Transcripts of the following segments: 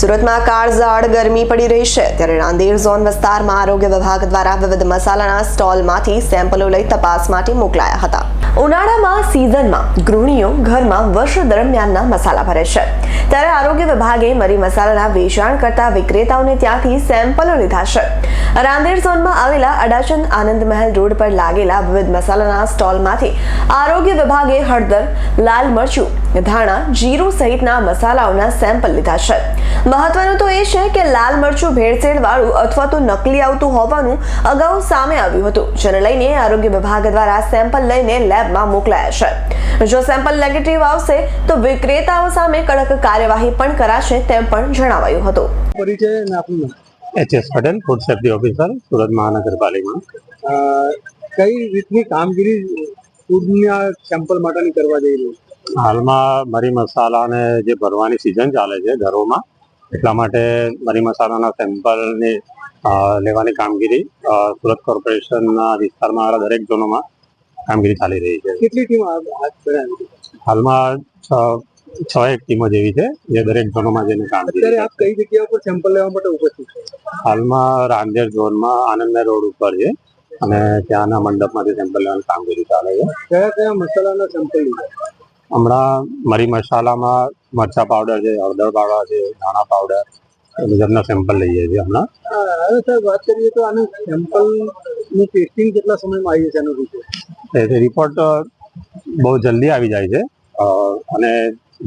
સુરતમાં કાળઝાળ ગરમી પડી રહી છે. ત્યારે નાંદેડ ઝોન વિસ્તારમાં આરોગ્ય વિભાગ દ્વારા વિવિધ મસાલાના સ્ટોલમાંથી સેમ્પલો લઈ તપાસ માટે મોકલાયા હતા. ઉનાળામાં સિઝનમાં ગૃહિણીઓ ઘરમાં વર્ષ દરમિયાનના મસાલા ભરે છે. ત્યારે આરોગ્ય વિભાગે મરી મસાલાના વેચાણ કરતા વિક્રેતાઓને ત્યાંથી સેમ્પલો લીધા છે. રાંદેર ઝોનમાં આવેલા અડાચન આનંદ મહેલ રોડ પર લાગેલા વિવિધ મસાલાના સ્ટોલમાંથી આરોગ્ય વિભાગે હળદર, લાલ મરચું ધાણા જીરું સહિતના મસાલાઓના સેમ્પલ લીધા છે. મહત્વનું તો એ છે કે લાલ મરચું ભેળસેળ વાળું અથવા તો નકલી આવતું હોવાનું અગાઉ સામે આવ્યું હતું જેને લઈને આરોગ્ય વિભાગ દ્વારા સેમ્પલ લઈને લેબમાં મોકલાયા છે. જો સેમ્પલ નેગેટિવ આવશે તો વિક્રેતાઓ સામે કડક કાર્યવાહી પણ કરાશે તેમ પણ જણાવાયું હતું. પરિચય નામ? Patel food safety officer Surat મહાનગરપાલિકા કઈ રીતની કામગીરી ફૂડના સેમ્પલ માટેની કરવા જઈ રહી છે? હાલમાં મરી મસાલાને જે ભરવાની સિઝન ચાલે છે ઘરોમાં એટલા માટે મરી મસાલાના સેમ્પલની ની લેવાની કામગીરી સુરત કોર્પોરેશનના વિસ્તારમાં આવેલા દરેક ઝોનોમાં કામગીરી ચાલી રહી છે. કેટલી ટીમ હાલમાં છ છ એક ટીમો જેવી છે જે દરેક ઝોનોમાં જઈને અત્યારે આપ કઈ જગ્યા ઉપર સેમ્પલ લેવા માટે ઉપસ્થિત છે? હાલમાં રાંદેર ઝોનમાં આનંદમય રોડ ઉપર છે અને ત્યાંના મંડપમાંથી સેમ્પલ લેવાની કામગીરી ચાલે છે. કયા કયા મસાલાના સેમ્પલ લીધા? હમણાં મરી મસાલામાં મરચા પાવડર છે હળદર પાવડર છે ધાણા પાવડર એ મુજબના સેમ્પલ લઈએ છીએ હમણાં. હવે સાહેબ વાત કરીએ તો આનું સેમ્પલનું ટેસ્ટિંગ કેટલા સમયમાં આવી જશે એનું રિપોર્ટ રિપોર્ટ બહુ જલ્દી આવી જાય છે. અને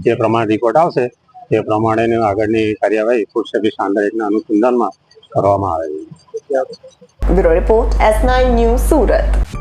જે પ્રમાણે રિપોર્ટ આવશે તે પ્રમાણેની આગળની કાર્યવાહી ફૂડ સેફ્ટી સ્ટાન્ડર્ડના અનુસંધાનમાં કરવામાં આવે છે. Bureau report S nine news Surat.